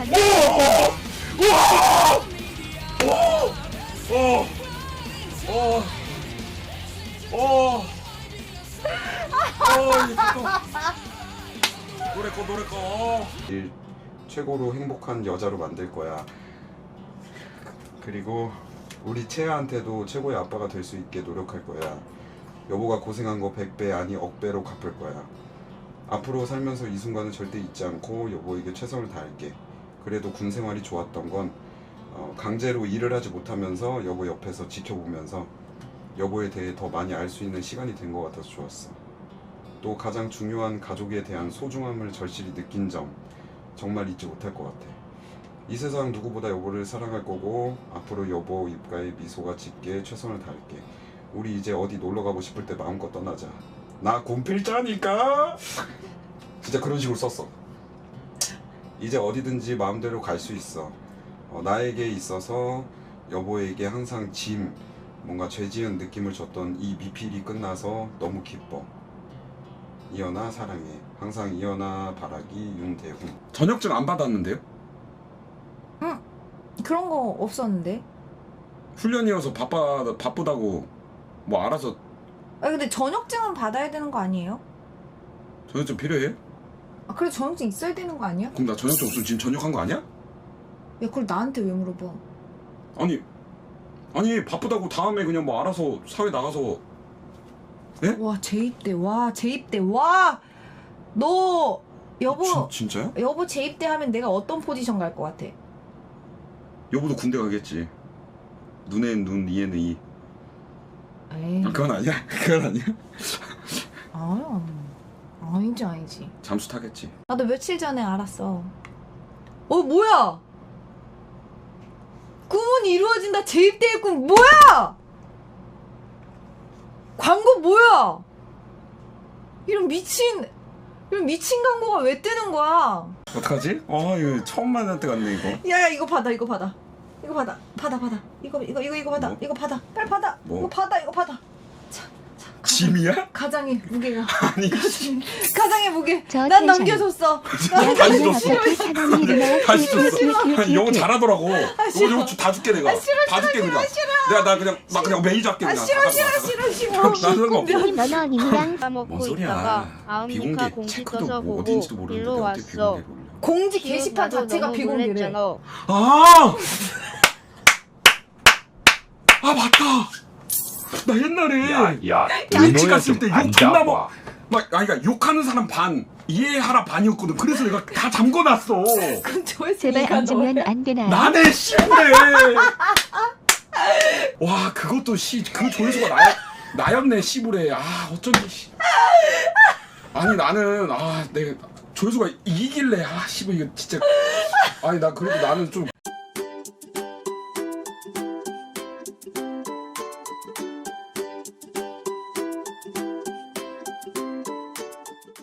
가자. 최고로 행복한 여자로 만들 거야. 그리고 우리 채아한테도 최고의 아빠가 될 수 있게 노력할 거야. 여보가 고생한 거 100배 아니 억배로 갚을 거야. 앞으로 살면서 이 순간을 절대 잊지 않고 여보에게 최선을 다할게. 그래도 군 생활이 좋았던 건 어, 강제로 일을 하지 못하면서 여보 옆에서 지켜보면서 여보에 대해 더 많이 알 수 있는 시간이 된 것 같아서 좋았어. 또 가장 중요한 가족에 대한 소중함을 절실히 느낀 점 정말 잊지 못할 것 같아. 이 세상 누구보다 여보를 사랑할 거고 앞으로 여보 입가에 미소가 짙게 최선을 다할게. 우리 이제 어디 놀러 가고 싶을 때 마음껏 떠나자. 나 곰필자니까. 진짜 그런 식으로 썼어. 이제 어디든지 마음대로 갈 수 있어. 어, 나에게 있어서 여보에게 항상 짐, 뭔가 죄지은 느낌을 줬던 이 미필이 끝나서 너무 기뻐. 이연아 사랑해. 항상 이연아 바라기 윤대훈. 저녁증 안 받았는데요? 그런 거 없었는데. 훈련이어서 바빠 바쁘다고 뭐 알아서 아 근데 저녁증은 받아야 되는 거 아니에요? 저녁증 필요해요? 아 그래 저녁증 있어야 되는 거 아니야? 그럼 나 저녁증 없으면 지금 저녁한 거 아니야? 야 그걸 나한테 왜 물어봐? 아니 아니 바쁘다고 다음에 그냥 뭐 알아서 사회 나가서 와 재입대 와 재입대 와너 여보 진, 진짜요? 여보 재입대 하면 내가 어떤 포지션 갈 것 같아? 여보도 군대 가겠지. 눈엔 눈, 이에는 이. 에이 아, 그건 아니야. 그건 아니야. 아니야 아니지 아니지. 잠수 타겠지. 나도 며칠 전에 알았어. 어 뭐야? 꿈은 이루어진다. 재입대의 꿈. 뭐야? 광고 뭐야? 이런 미친 이런 미친 광고가 왜 뜨는 거야? 어떡하지? 아 이거 처음 만날 때 같네 이거. 야야 이거 받아 이거 받아. 이거 받아. 받아 받아. 이거 이거 이거 이거 받아. 뭐? 이거 받아. 빨리 받아. 뭐? 이거 받아 이거 받아 짐이야? 가장의 무게가 아니 가장의 무게 저 난. 넘겨줬어 난 다시 야, 줬어. 어차피 사람이 일어나. 다시 줬어. 영어 큐, 큐. 잘하더라고. 이거 이거 다 줄게 내가. 아, 싫어, 다 줄게 그냥. 내가 나 그냥 나 그냥 매니저 할게 아 그냥. 싫어 다 싫어. 싫어 싫어 나 상관없어. 너너 님이랑 뭔 먹고 소리야? 있다가 비공개 공지 체크도 떠서 뭐 보고 어딘지도 모르는데 일로 어떻게 왔어. 비공개를 올려? 공지 게시판 나도 자체가 너무 비공개래 놀랬잖아. 아! 아 맞다. 나 옛날에 야, 일찍 갔을 때욕안 존나. 먹. 막 아니 그러니까 욕하는 사람 반 이해하라 반이었거든. 그래서 내가 다 잠궈놨어. 그럼 조회수 제발 앉으면 너무- 안 되나요? 나네 씨부래. 와 그것도 씨 그 조회수가 나야 나였네 씨부래. 아 어쩐지 씨. 아니 나는 아 내가 조회수가 이길래 아 씨부 이거 진짜 아니 나 그래도 나는 좀